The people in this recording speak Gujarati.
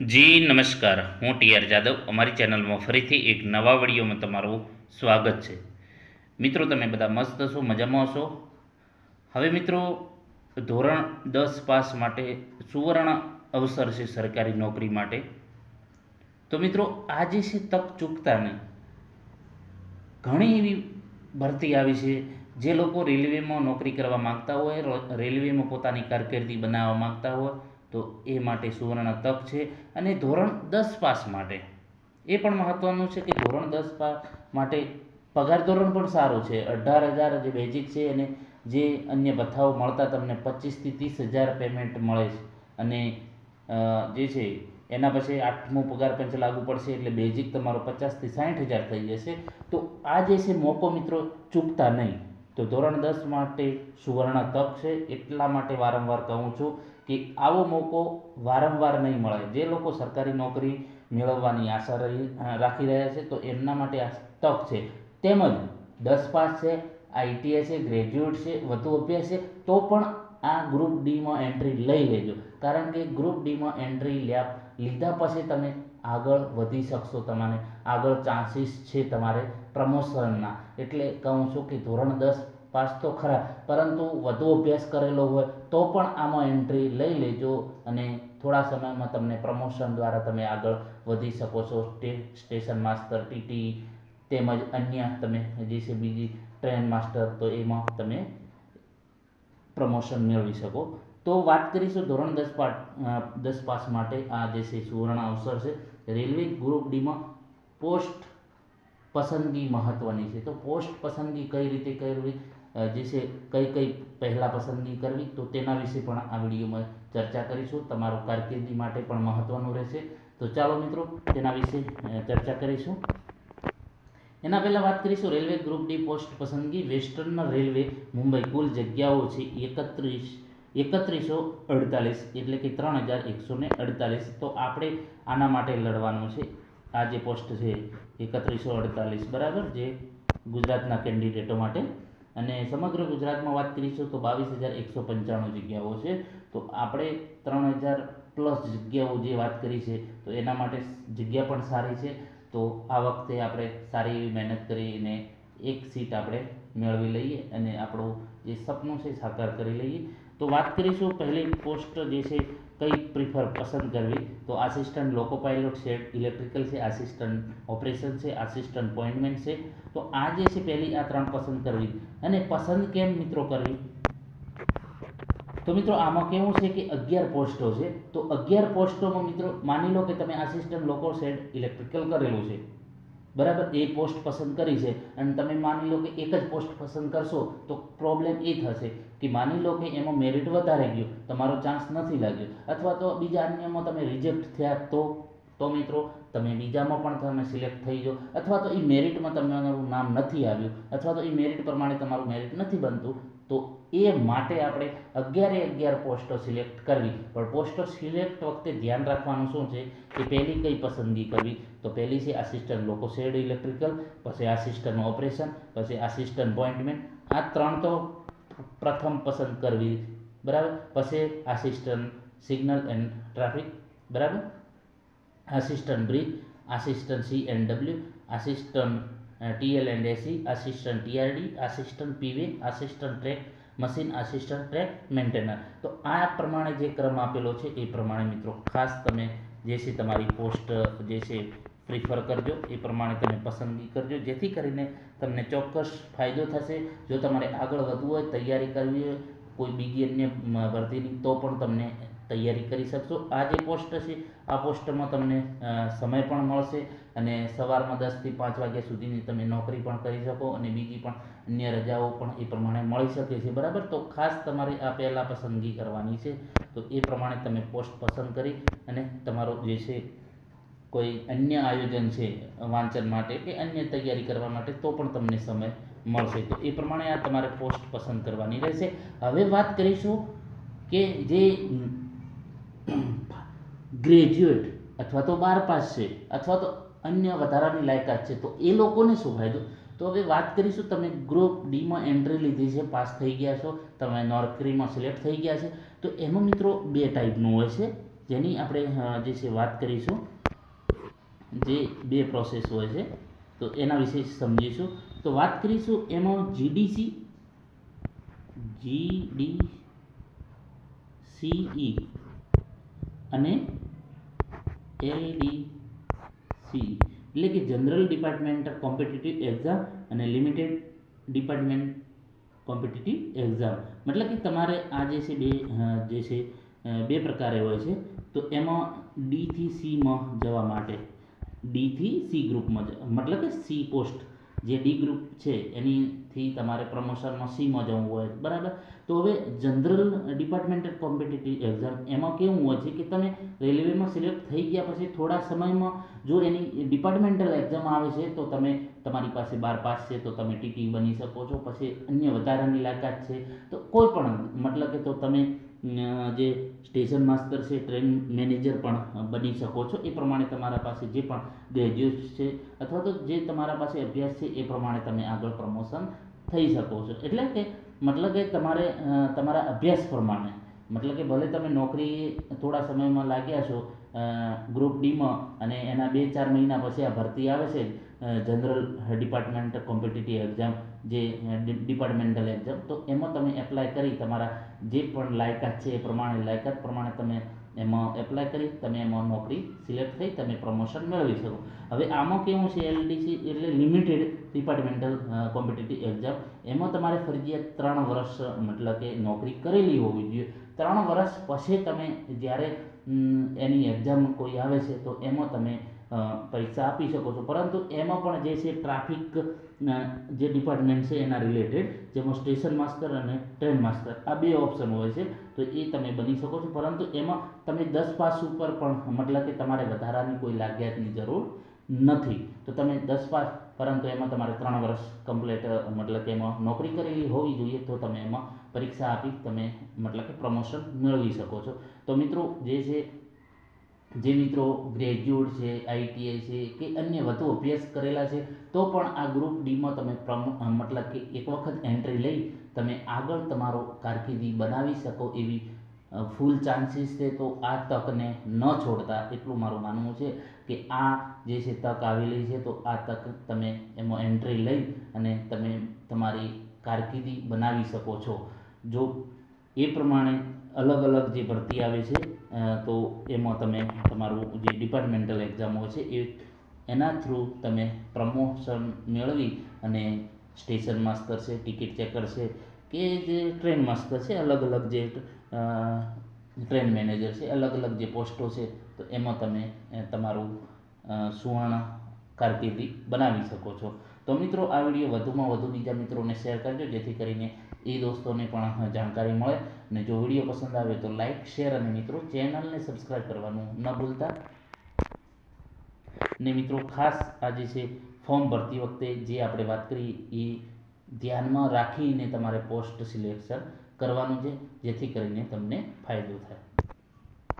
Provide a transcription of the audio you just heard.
જી, નમસ્કાર. હું ટી આર જાદવ. અમારી ચેનલમાં ફરીથી એક નવા વિડીયોમાં તમારું સ્વાગત છે. મિત્રો, તમે બધા મસ્ત છો મજામાં હશો? હવે મિત્રો, ધોરણ દસ પાસ માટે સુવર્ણ અવસર છે સરકારી નોકરી માટે. તો મિત્રો, આજે છે તક ચૂકતા નહીં ઘણી એવી ભરતી આવી છે. જે લોકો રેલવેમાં નોકરી કરવા માગતા હોય રેલવેમાં પોતાની કારકિર્દી બનાવવા માગતા હોય તો એ માટે સુવર્ણ તક છે અને ધોરણ દસ પાસ માટે. એ પણ મહત્ત્વનું છે કે ધોરણ દસ પાસ માટે પગાર ધોરણ પણ સારું છે. અઢાર હજાર જે બેઝિક છે અને જે અન્ય ભથ્થાઓ મળતા તમને પચીસથી ત્રીસ હજાર પેમેન્ટ મળે છે. અને જે છે એના પછી આઠમો પગાર પંચ લાગુ પડશે એટલે બેઝિક તમારો પચાસથી સાઠ હજાર થઈ જશે. તો આ જે છે મોકો મિત્રો ચૂકતા નહીં. તો ધોરણ દસ માટે સુવર્ણ તક છે. એટલા માટે વારંવાર કહું છું કે આવો મોકો વારંવાર નહીં મળે. જે લોકો સરકારી નોકરી મેળવવાની આશા રહી રાખી રહ્યા છે, તો એમના માટે આ તક છે. તેમજ દસ પાસ છે, આઈટીઆઈ છે, ગ્રેજ્યુએટ છે, વધુ અભ્યાસ છે, તો પણ આ ગ્રુપ ડીમાં એન્ટ્રી લઈ લેજો. કારણ કે ગ્રુપ ડીમાં એન્ટ્રી લ્યા, લીધા પછી તમે આગળ વધી શકશો તમારે. આગળ ચાન્સીસ છે તમારે પ્રમોશનના. એટલે કહું છું કે ધોરણ દસ પાસ તો ખરા, પરંતુ વધુ અભ્યાસ કરેલો હોય તો પણ આમાં એન્ટ્રી લઈ લેજો અને થોડા સમયમાં તમને પ્રમોશન દ્વારા તમે આગળ વધી શકો છો. સ્ટેશન માસ્ટર ટીટી તેમજ અન્ય તમે જે છે બીજી ટ્રેન માસ્ટર તો એમાં તમે પ્રમોશન મેળવી શકો. તો વાત કરીશું ધોરણ દસ પાસ દસ પાસ માટે આ જે છે સુવર્ણ અવસર છે. રેલવે ગ્રુપ ડીમાં પોસ્ટ પસંદગી મહત્ત્વની છે. તો પોસ્ટ પસંદગી કઈ રીતે કરવી? જે છે કઈ કઈ પહેલાં પસંદગી કરવી, તો તેના વિશે પણ આ વિડીયોમાં ચર્ચા કરીશું. તમારું કારકિર્દી માટે પણ મહત્ત્વનું રહેશે. તો ચાલો મિત્રો, તેના વિશે ચર્ચા કરીશું. એના પહેલાં વાત કરીશું રેલવે ગ્રુપ ડી પોસ્ટ પસંદગી. વેસ્ટર્ન રેલવે મુંબઈ કુલ જગ્યાઓ છે એકત્રીસ, એકત્રીસો અડતાલીસ, એટલે કે ત્રણ હજાર એકસો અડતાલીસ. તો આપણે આના માટે લડવાનું છે. આ જે પોસ્ટ છે, એકત્રીસો અડતાલીસ, બરાબર? જે ગુજરાતના કેન્ડિડેટો માટે અને સમગ્ર ગુજરાતમાં વાત કરીશું તો બાવીસ હજાર એકસો પંચાણું જગ્યાઓ છે. તો આપણે ત્રણ હજાર પ્લસ જગ્યાઓ જે વાત કરી છે, તો એના માટે જગ્યા પણ સારી છે. તો આ વખતે આપણે સારી એવી મહેનત કરીને એક સીટ આપણે મેળવી લઈએ અને આપણું જે સપનું છે સાકાર કરી લઈએ. તો વાત કરીશું પહેલી પોસ્ટ જે છે કઈ પ્રિફર પસંદ કરવી? તો આસિસ્ટન્ટ લોકો પાયલોટ છે ઇલેક્ટ્રિકલ છે આસિસ્ટન્ટ ઓપરેશન છે આસિસ્ટન્ટ પોઇન્ટમેન્ટ છે. તો આ જે છે પહેલી આ ત્રણ પસંદ કરવી. અને પસંદ કેમ મિત્રો કરવી? તો મિત્રો આમાં કેવું છે કે અગિયાર પોસ્ટો છે. તો અગિયાર પોસ્ટોમાં મિત્રો માની લો કે તમે આસિસ્ટન્ટ લોકો શેડ ઇલેક્ટ્રિકલ કરેલું છે. બરાબર? એ પોસ્ટ પસંદ કરી છે. અને તમે માની લો કે એક જ પોસ્ટ પસંદ કરશો, તો પ્રોબ્લેમ એ થશે કે માની લો કે એમાં મેરિટ વધારે ગયું, તમારો ચાન્સ નથી લાગ્યો. અથવા તો બીજા અન્યમાં તમે રિજેક્ટ થયા તો તો મિત્રો, તમે બીજામાં પણ તમે સિલેક્ટ થઈ જાઓ. અથવા તો એ મેરિટમાં તમારું નામ નથી આવ્યું. અથવા તો એ મેરિટ પ્રમાણે તમારું મેરિટ નથી બનતું. તો એ માટે આપણે અગિયારે અગિયાર પોસ્ટો સિલેક્ટ કરવી. પણ પોસ્ટો સિલેક્ટ વખતે ધ્યાન રાખવાનું શું છે? કે પહેલી કઈ પસંદગી કરવી? તો પહેલી છે આસિસ્ટન્ટ લોકો શેડ ઇલેક્ટ્રિકલ પછી આસિસ્ટન્ટ ઓપરેશન પછી આસિસ્ટન્ટ પોઇન્ટમેન્ટ આ ત્રણ તો પ્રથમ પસંદ કરવી. બરાબર? પછી આસિસ્ટન્ટ સિગ્નલ એન્ડ ટ્રાફિક બરાબર? Assistant bridge assistant C and W assistant TL and AC assistant TRD assistant PV assistant track machine assistant track maintainer તો આ પ્રમાણે જે ક્રમ આપેલો છે, એ પ્રમાણે મિત્રો ખાસ તમે જે છે તમારી પોસ્ટ, જે છે પ્રિફર કરજો. એ પ્રમાણે તમે પસંદગી કરજો. જેથી કરીને તમને ચોક્કસ ફાયદો થશે. જો તમારે આગળ વધવું હોય, તૈયારી કરવી હોય, કોઈ બીજી અન્ય ભરતીની, તો પણ તમને તૈયારી કરી શકશો. આ જે પોસ્ટ છે, આ પોસ્ટમાં તમને સમય પણ મળશે અને સવારમાં દસથી પાંચ વાગ્યા સુધીની તમે નોકરી પણ કરી શકો અને બીજી પણ અન્ય રજાઓ પણ એ પ્રમાણે મળી શકે છે. બરાબર? તો ખાસ તમારે આ પહેલાં પસંદગી કરવાની છે. તો એ પ્રમાણે તમે પોસ્ટ પસંદ કરી અને તમારો જે છે, કોઈ અન્ય આયોજન છે, વાંચન માટે કે અન્ય તૈયારી કરવા માટે, તો પણ તમને સમય મળશે. તો એ પ્રમાણે આ તમારે પોસ્ટ પસંદ કરવાની રહેશે. હવે વાત કરીશું કે જે ગ્રેજ્યુએટ અથવા તો બાર પાસ છે અથવા તો અન્ય વધારાની લાયકાત છે, તો એ લોકોને શું ફાયદો તો હવે વાત કરીશું તમે ગ્રુપ ડીમાં એન્ટ્રી લીધી છે, પાસ થઈ ગયા છો, તમે નોકરીમાં સિલેક્ટ થઈ ગયા છે, તો એમાં મિત્રો બે ટાઈપનું હોય છે, જેની આપણે જે છે વાત કરીશું. જે બે પ્રોસેસ હોય છે, તો એના વિશે સમજીશું. તો વાત કરીશું એમાં જીડીસી જીડી સીઈ અને એલડીસી એટલે કે જનરલ ડિપાર્ટમેન્ટ કોમ્પિટિટિવ એક્ઝામ અને લિમિટેડ ડિપાર્ટમેન્ટ કોમ્પિટિટિવ એક્ઝામ મતલબ કે તમારે આ જે છે બે જે છે બે પ્રકારે હોય છે. તો એમાં ડીથી સીમાં જવા માટે ડીથી સી ગ્રુપમાં મતલબ કે સી પોસ્ટ જે ડી ગ્રુપ છે, એનીથી તમારે પ્રમોશનમાં સીમાં જવું હોય, બરાબર? તો હવે જનરલ ડિપાર્ટમેન્ટલ કોમ્પિટિટિવ એક્ઝામ એમાં કેવું હોય છે કે તમે રેલવેમાં સિલેક્ટ થઈ ગયા પછી થોડા સમયમાં જો એની ડિપાર્ટમેન્ટલ એક્ઝામ આવે છે, તો તમે તમારી પાસે બાર પાસ છે, તો તમે ટીટી બની શકો છો. પછી અન્ય વધારાની લાયકાત છે. તો કોઈ પણ, મતલબ કે તો તમે જે સ્ટેશન માસ્ટર છે, ટ્રેન મેનેજર પણ બની શકો છો. એ પ્રમાણે તમારા પાસે જે પણ ગ્રેજ્યુએટ છે અથવા તો જે તમારા પાસે અભ્યાસ છે, એ પ્રમાણે તમે આગળ પ્રમોશન થઈ શકો છો. એટલે કે મતલબ કે તમારે તમારા અભ્યાસ પ્રમાણે, મતલબ કે ભલે તમે નોકરી થોડા સમયમાં લાગ્યા છો ગ્રુપ ડીમાં અને એના બે ચાર મહિના પછી આ ભરતી આવે છે જનરલ ડિપાર્ટમેન્ટ કોમ્પિટિટિવ એક્ઝામ જે ડિપાર્ટમેન્ટલ એક્ઝામ તો એમાં તમે એપ્લાય કરી તમારા જે પણ લાયકાત છે એ પ્રમાણે, લાયકાત પ્રમાણે તમે એમાં એપ્લાય કરી, તમે એમાં નોકરી સિલેક્ટ થઈ, તમે પ્રમોશન મેળવી શકો. હવે આમાં કેવું છે એલડીસી એટલે લિમિટેડ ડિપાર્ટમેન્ટલ કોમ્પિટિટિવ એક્ઝામ એમાં તમારે ફરજિયાત ત્રણ વર્ષ, મતલબ કે નોકરી કરેલી હોવી જોઈએ. ત્રણ વર્ષ પછી તમે જ્યારે એની એક્ઝામ કોઈ આવે છે, તો એમાં તમે પરીક્ષા આપી શકો છો. પરંતુ એમાં પણ જે છે ટ્રાફિક જે ડિપાર્ટમેન્ટ છે એના રિલેટેડ જેમાં સ્ટેશન માસ્ટર અને ટ્રેન માસ્ટર આ બે ઓપ્શન હોય છે, તો એ તમે બની શકો છો. પરંતુ એમાં તમે દસ પાસ ઉપર પણ, મતલબ કે તમારે વધારાની કોઈ લાગ્યાતની જરૂર નથી. તો તમે દસ પાસ, પરંતુ એમાં તમારે ત્રણ વર્ષ કમ્પ્લીટ મતલબ કે એમાં નોકરી કરેલી હોવી જોઈએ, તો તમે એમાં પરીક્ષા આપી તમે, મતલબ કે પ્રમોશન મેળવી શકો છો. તો મિત્રો, જે છે જે મિત્રો ગ્રેજ્યુએટ છે આઈટીઆઈ છે કે અન્ય વધુ અભ્યાસ કરેલા છે, તો પણ આ ગ્રુપ ડીમાં તમે મતલબ કે એક વખત એન્ટ્રી લઈ તમે આગળ તમારો કારકિર્દી બનાવી શકો એવી ફૂલ ચાન્સીસ છે. તો આ તકને ન છોડતા એટલું મારું માનવું છે કે આ જે છે તક આવેલી છે, તો આ તક તમે એમાં એન્ટ્રી લઈ અને તમે તમારી કારકિર્દી બનાવી શકો છો. જો એ પ્રમાણે અલગ અલગ જે ભરતી આવે છે તો એમાં તમે તમારું જે ડિપાર્ટમેન્ટલ એક્ઝામ હોય છે, એ એના થ્રુ તમે પ્રમોશન મેળવી અને સ્ટેશન માસ્તર છે ટિકિટ ચેકર છે કે જે ટ્રેન માસ્તર છે, અલગ અલગ જે ટ્રેન મેનેજર છે, અલગ અલગ જે પોસ્ટો છે, તો એમાં તમે તમારું સુવર્ણ કારકિર્દી બનાવી શકો છો. તો મિત્રો, આ વીડિયો વધુમાં વધુ બીજા મિત્રોને શેર કરજો, જેથી કરીને એ દોસ્તોને પણ જાણકારી મળે અને જો વીડિયો પસંદ આવે તો લાઈક શેર અને મિત્રો ચેનલને સબસ્ક્રાઈબ કરવાનું ન ભૂલતા. ને મિત્રો ખાસ આજે છે ફોર્મ ભરતી વખતે જે આપણે વાત કરી એ ધ્યાનમાં રાખીને તમારે પોસ્ટ સિલેક્શન કરવાનું છે, જેથી કરીને તમને ફાયદો થાય.